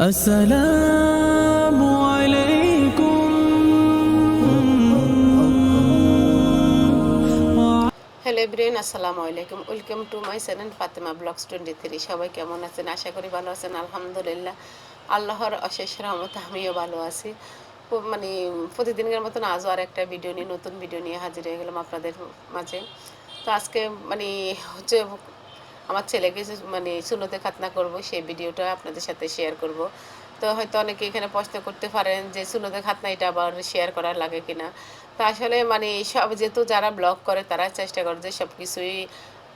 Hello ব্রেন আসসালামু আলাইকুম welcome to my channel Fatema blogs twenty three সবাই কেমন আছেন? আশা করি ভালো আছেন। আলহামদুলিল্লাহ। আল্লাহর অশেষ রহমত আমিও ভালো আছি। মানে প্রতিদিনকার মতন আজও আর একটা ভিডিও নিয়ে, নতুন ভিডিও নিয়ে হাজির হয়ে গেলাম আপনাদের মাঝে। তো আজকে মানে হচ্ছে আমার ছেলেকে মানে সুনতে খাতনা করব, সেই ভিডিওটা আপনাদের সাথে শেয়ার করব। তো হয়তো অনেকে এখানে প্রশ্ন করতে পারেন যে সুনতে খাতনা এটা আবার শেয়ার করার লাগে কিনা? তো আসলে মানে সব যেহেতু যারা ব্লগ করে, তারা চেষ্টা করে যে সব কিছুই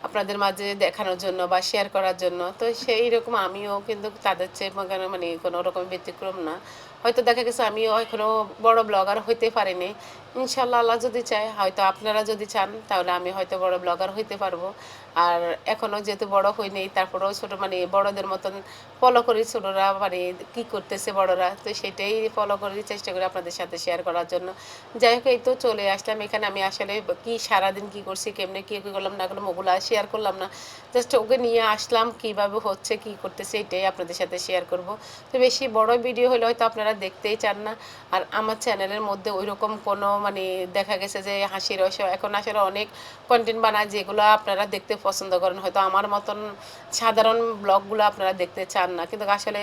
আপনাদের মাঝে দেখানোর জন্য বা শেয়ার করার জন্য। তো সেই রকম আমিও কিন্তু তাদের চেয়ে মানে- মানে কোনো রকম ব্যতিক্রম না। হয়তো দেখা গেছে আমিও এখনও বড় ব্লগার হইতে পারিনি। ইনশাল্লাহ আল্লাহ যদি চায়, হয়তো আপনারা যদি চান, তাহলে আমি হয়তো বড় ব্লগার হইতে পারব। আর এখনও যেহেতু বড় হইনি, তারপরেও ছোটো মানে বড়দের মতন ফলো করি ছোটরা মানে কী করতেছে বড়রা, তো সেটাই ফলো করি চেষ্টা করি আপনাদের সাথে শেয়ার করার জন্য। যাই হোক, এই তো চলে আসলাম। এখানে আমি আসলে কি সারাদিন কি করছি, কেমনে কী কী করলাম, না করলাম, ওগুলো শেয়ার করলাম না। জাস্ট ওকে নিয়ে আসলাম, কীভাবে হচ্ছে, কি করতেছে, এটাই আপনাদের সাথে শেয়ার করব। তো বেশি বড় ভিডিও হলে হয়তো আপনারা দেখতেই চান না। আর আমার চ্যানেলের মধ্যে ওই রকম কোনো মানে দেখা গেছে যে হাসির রস এখন আসলে অনেক কন্টেন্ট বানায় যেগুলো আপনারা দেখতে পছন্দ করেন। হয়তো আমার মতন সাধারণ ব্লগগুলো আপনারা দেখতে চান না। কিন্তু আসলে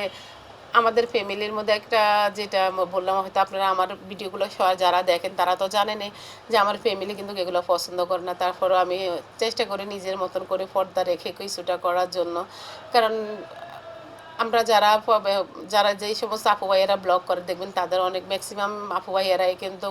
আমাদের ফ্যামিলির মধ্যে একটা যেটা বললাম, হয়তো আপনারা আমার ভিডিওগুলো যারা দেখেন তারা তো জানেনই যে আমার ফ্যামিলি কিন্তু এগুলো পছন্দ করে না। তারপরও আমি চেষ্টা করি নিজের মতন করে পর্দা রেখে কিছুটা করার জন্য। কারণ আমরা যারা যারা যেই সমস্ত আপু ভাইয়েরা ব্লগ করে, দেখবেন তাদের অনেক ম্যাক্সিমাম আপু ভাইয়েরাই কিন্তু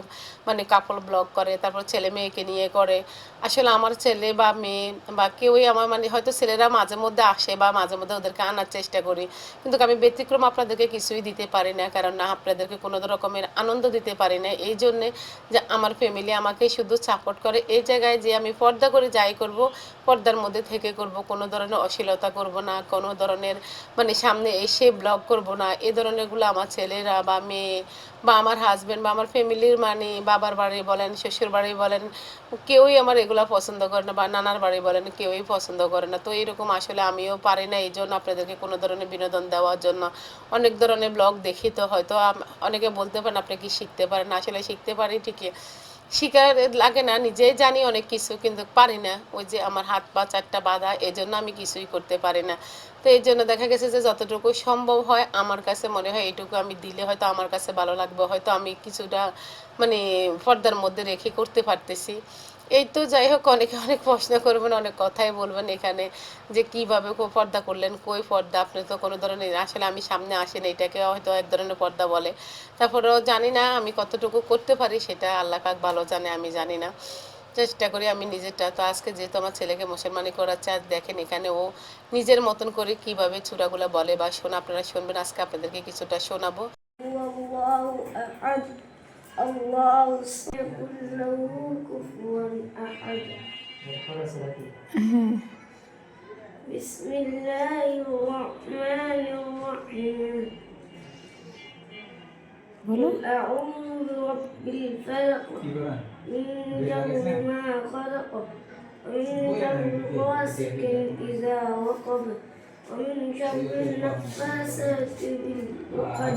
মানে কাপড় ব্লগ করে, তারপর ছেলে মেয়েকে নিয়ে করে। আসলে আমার ছেলে বা মেয়ে বা কেউই আমার মানে হয়তো ছেলেরা মাঝে মধ্যে আসে বা মাঝে মধ্যে ওদেরকে আনার চেষ্টা করি। কিন্তু আমি ব্যতিক্রম আপনাদেরকে কিছুই দিতে পারি না, কারণ না, আপনাদেরকে কোনো রকমের আনন্দ দিতে পারি না। এই জন্যে যে আমার ফ্যামিলি আমাকে শুধু সাপোর্ট করে, এই জায়গায় যে আমি পর্দা করে যাই করব, পর্দার মধ্যে থেকে করব, কোনো ধরনের অশ্লীলতা করব না, কোনো ধরনের মানে সামনে এসে ব্লগ করব না। এ ধরনেরগুলো আমার ছেলেরা বা মেয়ে বা আমার হাজব্যান্ড বা আমার ফ্যামিলির মানে বাবার বাড়ি বলেন, শ্বশুর বাড়ি বলেন, কেউই আমার এগুলো পছন্দ করে না বা নানার বাড়ি বলেন, কেউই পছন্দ করে না। তো এরকম আসলে আমিও পারি না এই জন্য আপনাদেরকে কোনো ধরনের বিনোদন দেওয়ার জন্য। অনেক ধরনের ব্লগ দেখি তো হয়তো অনেকে বলতে পারেন, আপনি কি শিখতে পারেন? আসলে শিখতে পারি ঠিকই। শিকার লাগে না, নিজেই জানি অনেক কিছু, কিন্তু পারি না। ওই যে আমার হাত পা চারটা বাধা এই জন্য আমি কিছুই করতে পারি না। তো এই জন্য দেখা গেছে যে যতটুকু সম্ভব হয় আমার কাছে মনে হয় এইটুকু আমি দিলে হয়তো আমার কাছে ভালো লাগবে, হয়তো আমি কিছুটা মানে পর্দার মধ্যে রেখে করতে পারতেছি। এই তো যাই হোক, অনেকে অনেক প্রশ্ন করবেন, অনেক কথাই বলবেন এখানে যে কীভাবে পর্দা করলেন, কই পর্দা? আপনি তো কোনো ধরনের, আসলে আমি সামনে আসেন এটাকে হয়তো এক ধরনের পর্দা বলে। তারপরেও জানি না আমি কতটুকু করতে পারি, সেটা আল্লাহ পাক ভালো জানে, আমি জানি না। চেষ্টা করি আমি নিজেরটা। তো আজকে যেহেতু আমার ছেলেকে মুসলমানি করাচ্ছে আজ দেখেন, এখানে ও নিজের মতন করে কীভাবে চূড়াগুলো বলে বা শোনা, আপনারা শুনবেন, আজকে আপনাদেরকে কিছুটা শোনাবো। الله الصمد له كفوا أحد. بسم الله الرحمن الرحيم. قل أعوذ برب الفلق من شر ما خلق ومن شر غاسق إذا وقب ومن شر النفاسات بالعقد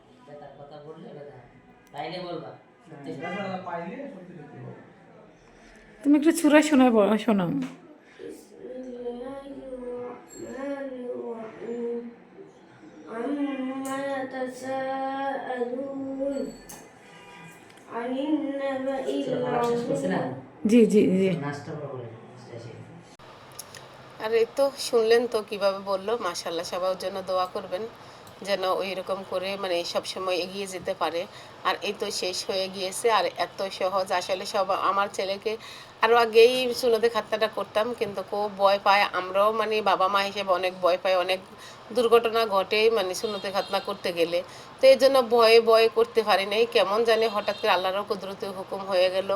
তুমি একটু চূড়ায় শোনায় শোনাও। জি জি জি। আর এই তো শুনলেন তো কীভাবে বলল। মাসাল্লাহ সবার জন্য দোয়া করবেন। যেন ওই রকম করে মানে সব সময় এগিয়ে যেতে পারে। আর এই তো শেষ হয়ে গিয়েছে, আর এত সহজ। আসলে সব আমার ছেলেকে আরও আগেই সুনদে খাত্তাটা করতাম, কিন্তু খুব ভয় পায়। আমরাও মানে বাবা মা হিসেবে অনেক ভয় পাই, অনেক দুর্ঘটনা ঘটে মানে সুনতে খাতনা করতে গেলে। তো এই জন্য ভয়ে ভয়ে করতে পারি নাই। কেমন জানি হঠাৎ করে আল্লাহর কুদরতি হুকুম হয়ে গেল।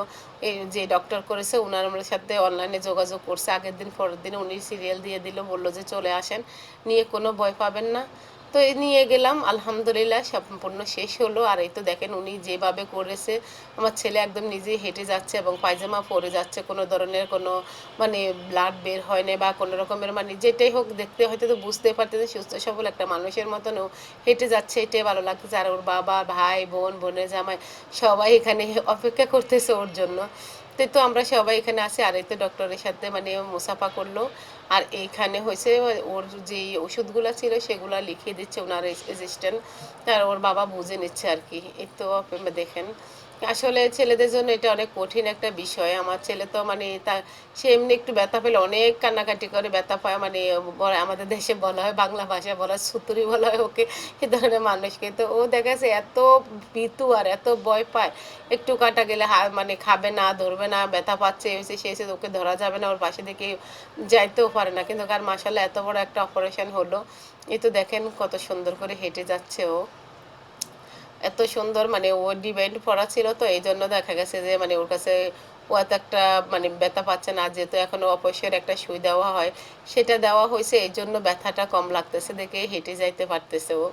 এই যে ডক্টর করেছে ওনার আমার সাথে অনলাইনে যোগাযোগ করছে। আগের দিন, পরের দিন উনি সিরিয়াল দিয়ে দিল, বলল যে চলে আসেন। নিয়ে কোনো ভয় পাবেন না। তো নিয়ে গেলাম, আলহামদুলিল্লাহ সম্পূর্ণ শেষ হলো। আর এই তো দেখেন উনি যেভাবে করেছে, আমার ছেলে একদম নিজেই হেঁটে যাচ্ছে এবং পায়জামা পরে যাচ্ছে, কোনো ধরনের কোনো মানে ব্লাড বের হয় না বা কোনো রকমের মানে যেটাই হোক দেখতে হয়তো তো বুঝতে পারতেছে, সুস্থ সবল একটা মানুষের মতনও হেঁটে যাচ্ছে এটাই ভালো লাগছে আর ওর বাবা, ভাই, বোন, বোনের জামাই সবাই এখানে অপেক্ষা করতেছে ওর জন্য। তো আমরা সবাই এখানে আছি, আর এই তো ডক্টরের সাথে মানে মুসাফা করল। আর এইখানে হয়েছে ওর যে ওষুধগুলো ছিল সেগুলো লিখিয়ে দিচ্ছে ওনার রেজিস্ট্যান্ট আর ওর বাবা বুঝে নিচ্ছে আর কি। এই তো দেখেন। আসলে ছেলেদের জন্য এটা অনেক কঠিন একটা বিষয়। আমার ছেলে তো মানে তা, সে এমনি একটু ব্যথা পেলে অনেক কান্নাকাটি করে, ব্যথা পায় মানে আমাদের দেশে বলা হয়, বাংলা ভাষায় বলা হয়, সুতুরি বলা হয় ওকে, এ ধরনের মানুষকে। তো ও দেখা যাচ্ছে এত ভীতু আর এত ভয় পায়, একটু কাটা গেলে হা- মানে খাবে না, ধরবে না, ব্যথা পাচ্ছে, এসে, সে এসে ওকে ধরা যাবে না, ওর পাশে থেকে যাইতেও পারে না। কিন্তু কার মাসাল্লাহ এত বড় একটা অপারেশন হলো এই তো দেখেন কত সুন্দর করে হেঁটে যাচ্ছে ও। এত সুন্দর মানে ও ডিবেন্ড পড়া ছিল তো এই জন্য দেখা গেছে যে মানে ওর কাছে ও এত একটা মানে ব্যথা পাচ্ছে না, যেহেতু এখনও অপসের একটা সুই দেওয়া হয়, সেটা দেওয়া হয়েছে এই জন্য ব্যথাটা কম লাগতেছে দেখে হেঁটে যাইতে পারতেছে ও।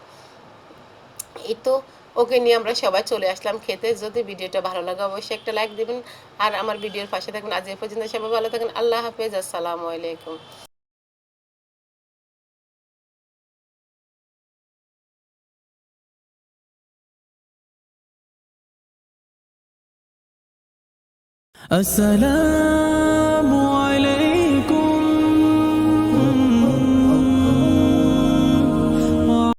এই তো, ওকে নিয়ে আমরা সবাই চলে আসলাম খেতে, যদি ভিডিওটা ভালো লাগে অবশ্যই একটা লাইক দিবেন, আর আমার ভিডিওর পাশে থাকবেন আজ এ পর্যন্ত সবাই ভালো থাকেন, আল্লাহ হাফেজ, আসসালামু আলাইকুম। السلام.